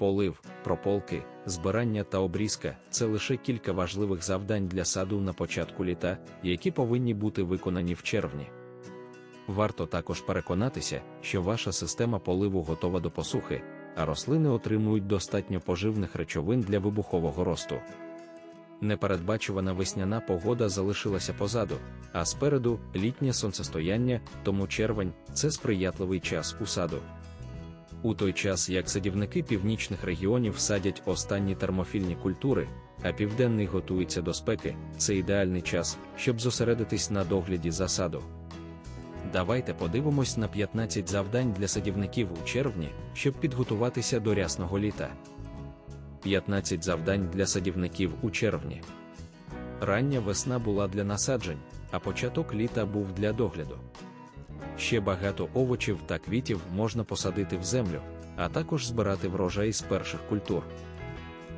Полив, прополки, збирання та обрізка це лише кілька важливих завдань для саду на початку літа, які повинні бути виконані в червні. Варто також переконатися, що ваша система поливу готова до посухи, а рослини отримують достатньо поживних речовин для вибухового росту. Непередбачувана весняна погода залишилася позаду, а спереду літнє сонцестояння, тому червень це сприятливий час у саду. У той час як садівники північних регіонів садять останні термофільні культури, а південний готується до спеки, це ідеальний час, щоб зосередитись на догляді за саду. Давайте подивимось на 15 завдань для садівників у червні, щоб підготуватися до рясного літа. 15 завдань для садівників у червні. Рання весна була для насаджень, а початок літа був для догляду. Ще багато овочів та квітів можна посадити в землю, а також збирати врожай з перших культур.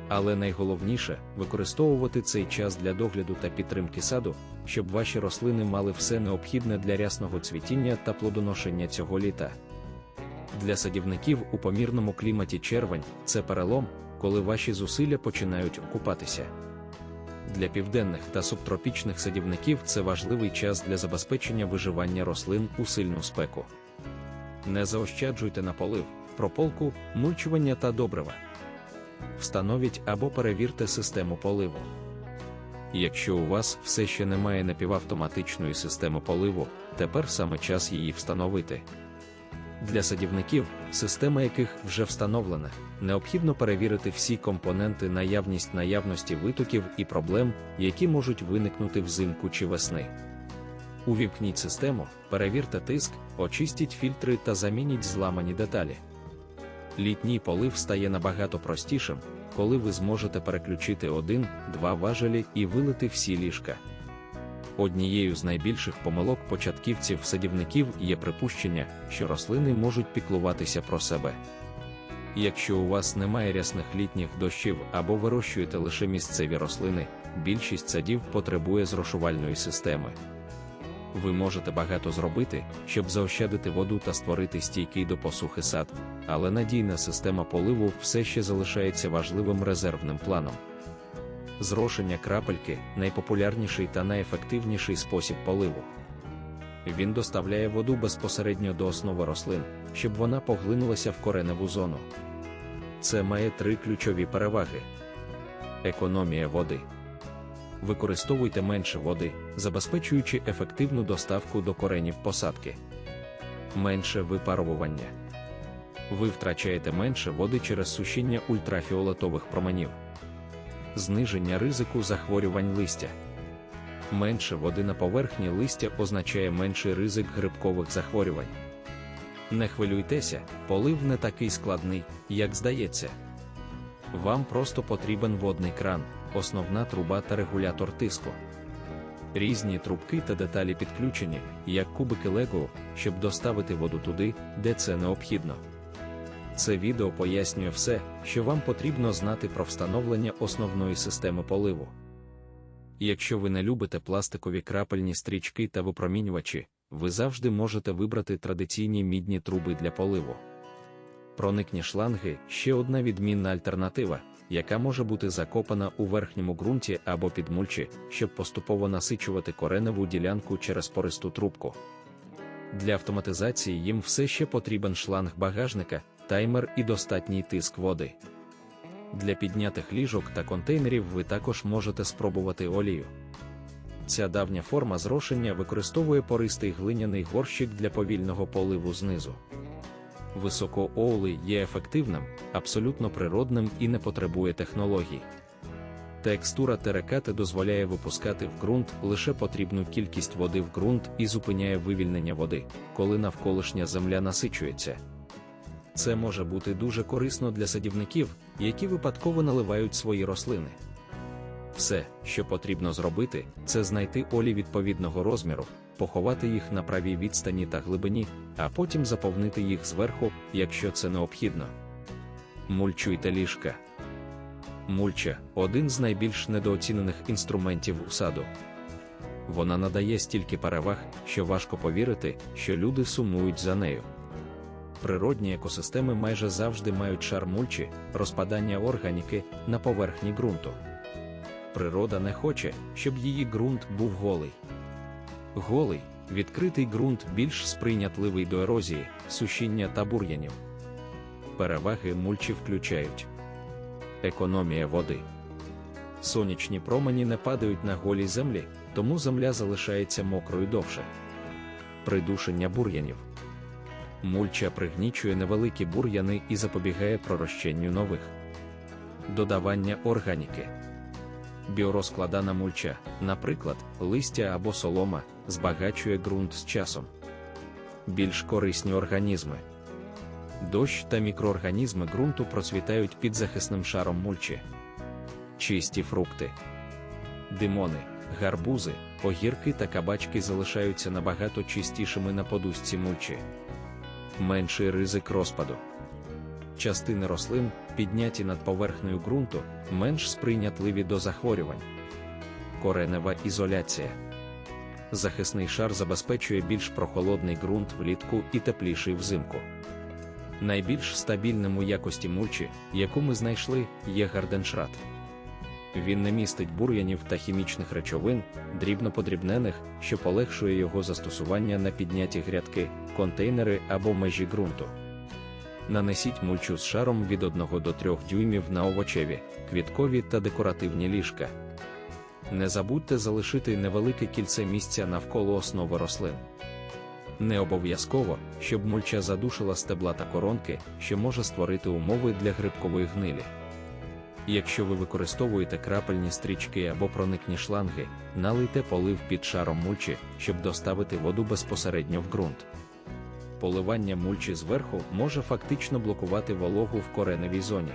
Але найголовніше використовувати цей час для догляду та підтримки саду, щоб ваші рослини мали все необхідне для рясного цвітіння та плодоношення цього літа. Для садівників у помірному кліматі червень це перелом, коли ваші зусилля починають окупатися. Для південних та субтропічних садівників це важливий час для забезпечення виживання рослин у сильну спеку. Не заощаджуйте на полив, прополку, мульчування та добрива. Встановіть або перевірте систему поливу. Якщо у вас все ще немає напівавтоматичної системи поливу, тепер саме час її встановити. Для садівників, система яких вже встановлена, необхідно перевірити всі компоненти наявність наявності витоків і проблем, які можуть виникнути взимку чи весни. Увімкніть систему, перевірте тиск, очистіть фільтри та замініть зламані деталі. Літній полив стає набагато простішим, коли ви зможете переключити один-два важелі і вилити всі ліжка. Однією з найбільших помилок початківців-садівників є припущення, що рослини можуть піклуватися про себе. Якщо у вас немає рясних літніх дощів або вирощуєте лише місцеві рослини, більшість садів потребує зрошувальної системи. Ви можете багато зробити, щоб заощадити воду та створити стійкий до посухи сад, але надійна система поливу все ще залишається важливим резервним планом. Зрошення крапельки найпопулярніший та найефективніший спосіб поливу. Він доставляє воду безпосередньо до основи рослин, щоб вона поглинулася в кореневу зону. Це має три ключові переваги: економія води. Використовуйте менше води, забезпечуючи ефективну доставку до коренів посадки, менше випарування. Ви втрачаєте менше води через сушіння ультрафіолетових променів зниження ризику захворювань листя. Менше води на поверхні листя означає менший ризик грибкових захворювань. Не хвилюйтеся, полив не такий складний, як здається. Вам просто потрібен водний кран, основна труба та регулятор тиску. Різні трубки та деталі підключені, як кубики Лего, щоб доставити воду туди, де це необхідно. Це відео пояснює все, що вам потрібно знати про встановлення основної системи поливу. Якщо ви не любите пластикові крапельні стрічки та випромінювачі, ви завжди можете вибрати традиційні мідні труби для поливу. Проникні шланги ще одна відмінна альтернатива, яка може бути закопана у верхньому ґрунті або під мульчі, щоб поступово насичувати кореневу ділянку через пористу трубку. Для автоматизації їм все ще потрібен шланг багажника, таймер і достатній тиск води. Для піднятих ліжок та контейнерів ви також можете спробувати олію. Ця давня форма зрошення використовує пористий глиняний горщик для повільного поливу знизу. Високооули є ефективним, абсолютно природним і не потребує технологій. Текстура терекати дозволяє випускати в ґрунт лише потрібну кількість води в ґрунт і зупиняє вивільнення води, коли навколишня земля насичується. Це може бути дуже корисно для садівників, які випадково наливають свої рослини. Все, що потрібно зробити, це знайти олі відповідного розміру, поховати їх на правій відстані та глибині, а потім заповнити їх зверху, якщо це необхідно. Мульчуйте ліжка. Мульча один з найбільш недооцінених інструментів у саду. Вона надає стільки переваг, що важко повірити, що люди сумують за нею. Природні екосистеми майже завжди мають шар мульчі, розпадання органіки на поверхні ґрунту. Природа не хоче, щоб її ґрунт був голий. Голий, відкритий ґрунт більш сприйнятливий до ерозії, сушіння та бур'янів. Переваги мульчі включають економія води. Сонячні промені не падають на голій землі, тому земля залишається мокрою довше. Придушення бур'янів. Мульча пригнічує невеликі бур'яни і запобігає пророщенню нових. Додавання органіки. Біорозкладана мульча, наприклад, листя або солома, збагачує ґрунт з часом. Більш корисні організми. Дощ та мікроорганізми ґрунту процвітають під захисним шаром мульчі. Чисті фрукти. Димони, гарбузи, огірки та кабачки залишаються набагато чистішими на подушці мульчі. Менший ризик розпаду. Частини рослин, підняті над поверхнею ґрунту, менш сприйнятливі до захворювань. Коренева ізоляція. Захисний шар забезпечує більш прохолодний ґрунт влітку і тепліший взимку. Найбільш стабільним у якості мульчі, яку ми знайшли, є гарденшрат. Він не містить бур'янів та хімічних речовин, дрібно подрібнених, що полегшує його застосування на підняті грядки, контейнери або межі ґрунту. Нанесіть мульчу з шаром від 1 до 3 дюймів на овочеві, квіткові та декоративні ліжка. Не забудьте залишити невелике кільце місця навколо основи рослин. Не обов'язково, щоб мульча задушила стебла та коронки, що може створити умови для грибкової гнилі. Якщо ви використовуєте крапельні стрічки або проникні шланги, налийте полив під шаром мульчі, щоб доставити воду безпосередньо в ґрунт. Поливання мульчі зверху може фактично блокувати вологу в кореневій зоні.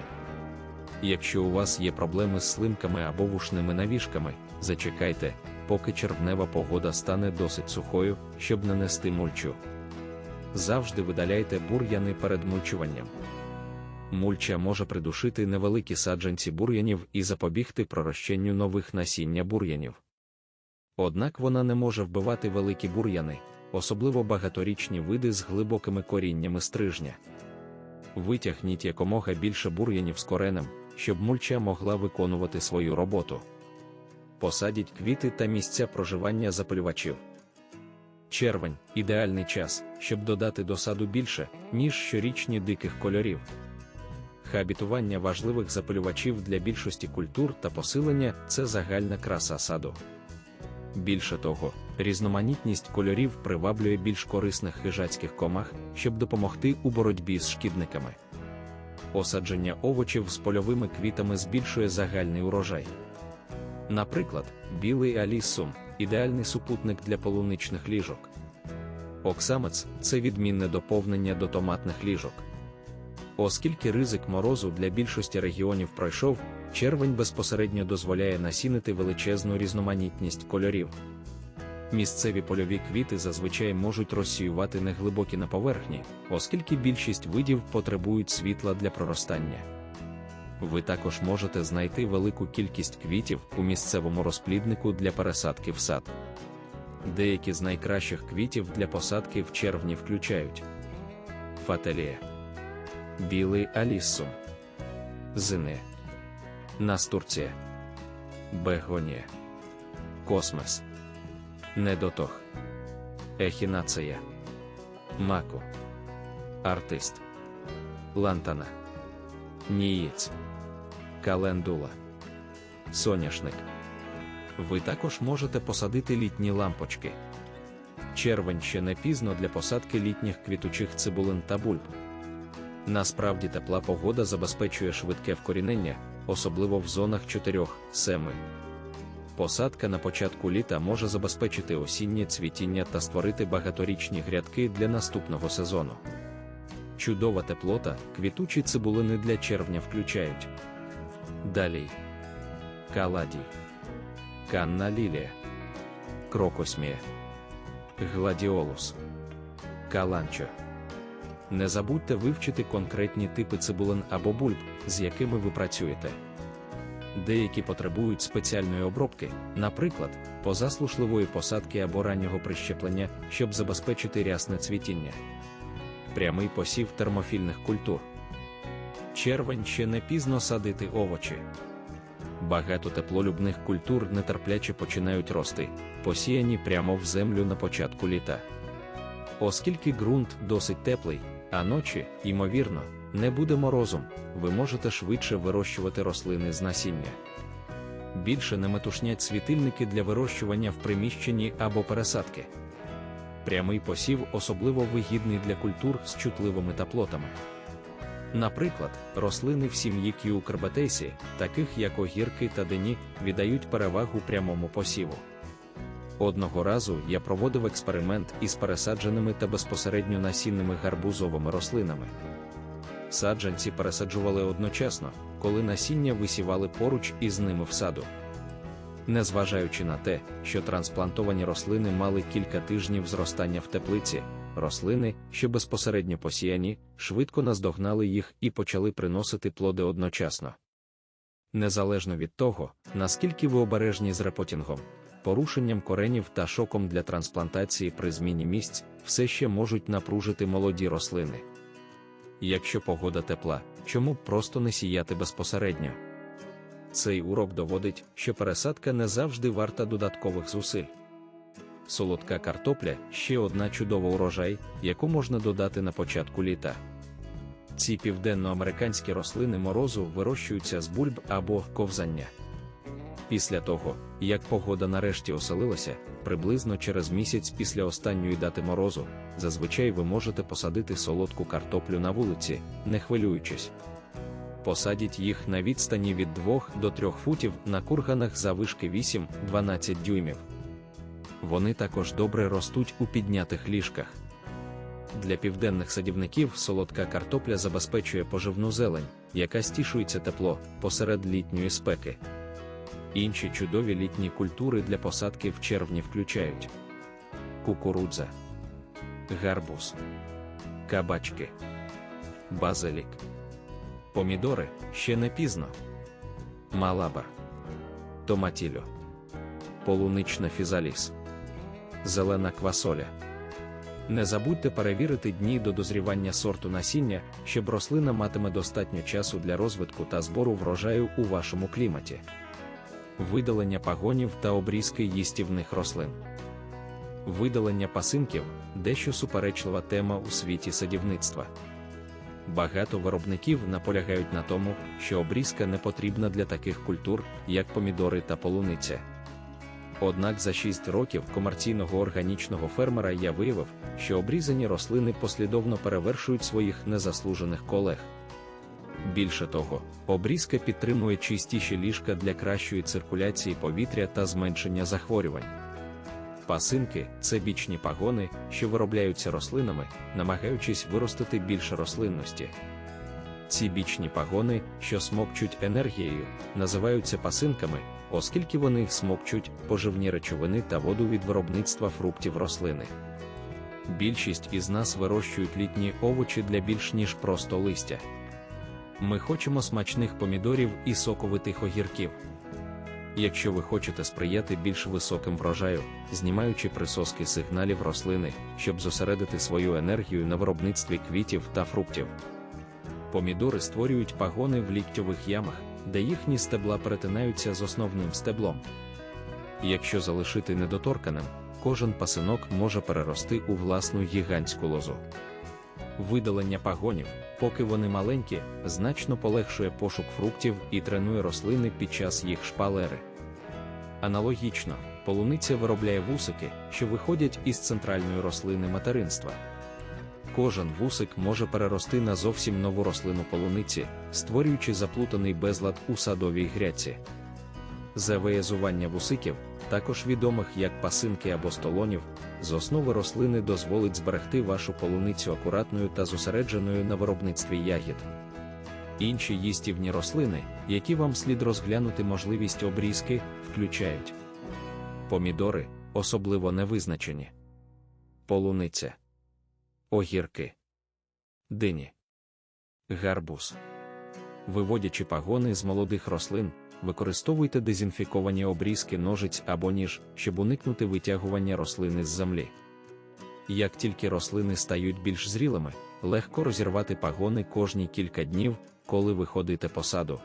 Якщо у вас є проблеми з слимками або вушними навіжками, зачекайте, поки червнева погода стане досить сухою, щоб нанести мульчу. Завжди видаляйте бур'яни перед мульчуванням. Мульча може придушити невеликі саджанці бур'янів і запобігти пророщенню нових насіння бур'янів. Однак вона не може вбивати великі бур'яни, особливо багаторічні види з глибокими коріннями стрижня. Витягніть якомога більше бур'янів з коренем, щоб мульча могла виконувати свою роботу. Посадіть квіти та місця проживання запалювачів. Червень ідеальний час, щоб додати до саду більше, ніж щорічні диких кольорів. Хабітування важливих запалювачів для більшості культур та посилення це загальна краса саду. Більше того, різноманітність кольорів приваблює більш корисних хижацьких комах, щоб допомогти у боротьбі з шкідниками. Осадження овочів з польовими квітами збільшує загальний урожай. Наприклад, білий аліссум ідеальний супутник для полуничних ліжок. Оксамець це відмінне доповнення до томатних ліжок. Оскільки ризик морозу для більшості регіонів пройшов, червень безпосередньо дозволяє насінити величезну різноманітність кольорів. Місцеві польові квіти зазвичай можуть розсіювати неглибокі на поверхні, оскільки більшість видів потребують світла для проростання. Ви також можете знайти велику кількість квітів у місцевому розпліднику для пересадки в сад. Деякі з найкращих квітів для посадки в червні включають фателія, білий аліссум, зине, настурція, бегонія, космес, недотох, ехінація, мако, артист, лантана, нієць, календула, соняшник. Ви також можете посадити літні лампочки. Червень ще не пізно для посадки літніх квітучих цибулин та бульб. Насправді тепла погода забезпечує швидке вкорінення, особливо в зонах 4-7. Посадка на початку літа може забезпечити осіннє цвітіння та створити багаторічні грядки для наступного сезону. Чудова теплота, квітучі цибулини для червня включають. Далі. Каладій. Канна лілія. Крокосмія. Гладіолус. Каланчо. Не забудьте вивчити конкретні типи цибулин або бульб, з якими ви працюєте. Деякі потребують спеціальної обробки, наприклад, позаслушливої посадки або раннього прищеплення, щоб забезпечити рясне цвітіння. прямий посів термофільних культур. Червень ще не пізно садити овочі. Багато теплолюбних культур нетерпляче починають рости, посіяні прямо в землю на початку літа. Оскільки ґрунт досить теплий, а ночі, ймовірно, не буде морозом, ви можете швидше вирощувати рослини з насіння. Більше не метушнять світильники для вирощування в приміщенні або пересадки. Прямий посів особливо вигідний для культур з чутливими таплотами. Наприклад, рослини в сім'ї кюкербетейсі, таких як огірки та дені, віддають перевагу прямому посіву. Одного разу я проводив експеримент із пересадженими та безпосередньо насінними гарбузовими рослинами. Саджанці пересаджували одночасно, коли насіння висівали поруч із ними в саду. Незважаючи на те, що трансплантовані рослини мали кілька тижнів зростання в теплиці, рослини, що безпосередньо посіяні, швидко наздогнали їх і почали приносити плоди одночасно. Незалежно від того, наскільки ви обережні з репотінгом, порушенням коренів та шоком для трансплантації при зміні місць, все ще можуть напружити молоді рослини. Якщо погода тепла, чому б просто не сіяти безпосередньо? Цей урок доводить, що пересадка не завжди варта додаткових зусиль. Солодка картопля ще одна чудова урожай, яку можна додати на початку літа. Ці південноамериканські рослини морозу вирощуються з бульб або ковзання. Після того, як погода нарешті оселилася, приблизно через місяць після останньої дати морозу, зазвичай ви можете посадити солодку картоплю на вулиці, не хвилюючись. Посадіть їх на відстані від 2 до 3 футів на курганах завишки 8-12 дюймів. Вони також добре ростуть у піднятих ліжках. Для південних садівників солодка картопля забезпечує поживну зелень, яка стішується тепло посеред літньої спеки. Інші чудові літні культури для посадки в червні включають. Кукурудза, гарбуз, кабачки, базилік, помідори ще не пізно, малабар, томатілю, полунична фізаліс, зелена квасоля. Не забудьте перевірити дні до дозрівання сорту насіння, щоб рослина матиме достатньо часу для розвитку та збору врожаю у вашому кліматі видалення пагонів та обрізки їстівних рослин. Видалення пасинків дещо суперечлива тема у світі садівництва. Багато виробників наполягають на тому, що обрізка не потрібна для таких культур, як помідори та полуниця. Однак за 6 років комерційного органічного фермера я виявив, що обрізані рослини послідовно перевершують своїх незаслужених колег. Більше того, обрізка підтримує чистіші ліжка для кращої циркуляції повітря та зменшення захворювань. Пасинки це бічні пагони, що виробляються рослинами, намагаючись виростити більше рослинності. Ці бічні пагони, що смокчуть енергією, називаються пасинками, оскільки вони смокчуть поживні речовини та воду від виробництва фруктів рослини. Більшість із нас вирощують літні овочі для більш ніж просто листя. Ми хочемо смачних помідорів і соковитих огірків. Якщо ви хочете сприяти більш високим врожаю, знімаючи присоски сигналів рослини, щоб зосередити свою енергію на виробництві квітів та фруктів. Помідори створюють пагони в ліктьових ямах, де їхні стебла перетинаються з основним стеблом. Якщо залишити недоторканим, кожен пасинок може перерости у власну гігантську лозу. Видалення пагонів, поки вони маленькі, значно полегшує пошук фруктів і тренує рослини під час їх шпалери. Аналогічно, полуниця виробляє вусики, що виходять із центральної рослини материнства. Кожен вусик може перерости на зовсім нову рослину полуниці, створюючи заплутаний безлад у садовій гряці. Завеязування вусиків, також відомих як пасинки або столонів, з основи рослини дозволить зберегти вашу полуницю акуратною та зосередженою на виробництві ягід. Інші їстівні рослини, які вам слід розглянути можливість обрізки, включають помідори, особливо невизначені, полуниця, огірки, дині, гарбуз. Виводячи пагони з молодих рослин, використовуйте дезінфіковані обрізки ножиць або ніж, щоб уникнути витягування рослини з землі. Як тільки рослини стають більш зрілими, легко розірвати пагони кожні кілька днів, коли ви ходите по саду.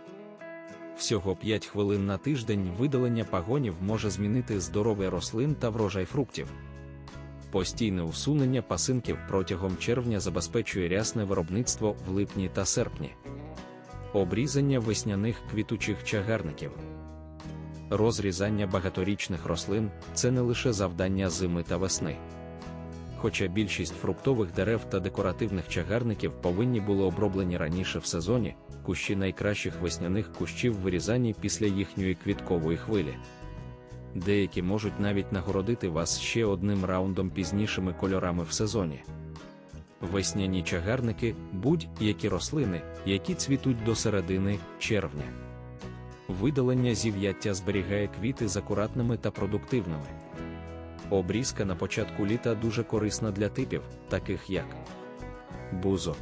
Всього 5 хвилин на тиждень видалення пагонів може змінити здоров'я рослин та врожай фруктів. Постійне усунення пасинків протягом червня забезпечує рясне виробництво в липні та серпні. Обрізання весняних квітучих чагарників. Розрізання багаторічних рослин це не лише завдання зими та весни. Хоча більшість фруктових дерев та декоративних чагарників повинні були оброблені раніше в сезоні, кущі найкращих весняних кущів вирізані після їхньої квіткової хвилі. Деякі можуть навіть нагородити вас ще одним раундом пізнішими кольорами в сезоні. Весняні чагарники будь-які рослини, які цвітуть до середини червня. Видалення зів'яття зберігає квіти з акуратними та продуктивними. Обрізка на початку літа дуже корисна для типів, таких як бузок,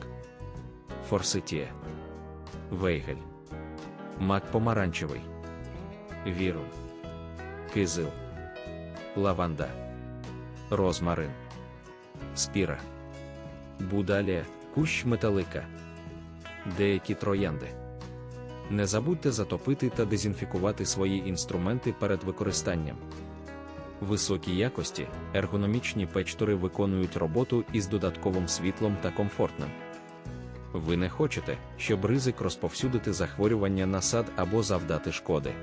форситія, вейгель, мак помаранчевий, віру, кизил, лаванда, розмарин, спіра, будалія, кущ металика, деякі троянди. Не забудьте затопити та дезінфікувати свої інструменти перед використанням. Високі якості, ергономічні печтори виконують роботу із додатковим світлом та комфортним. Ви не хочете, щоб ризик розповсюдити захворювання на сад або завдати шкоди.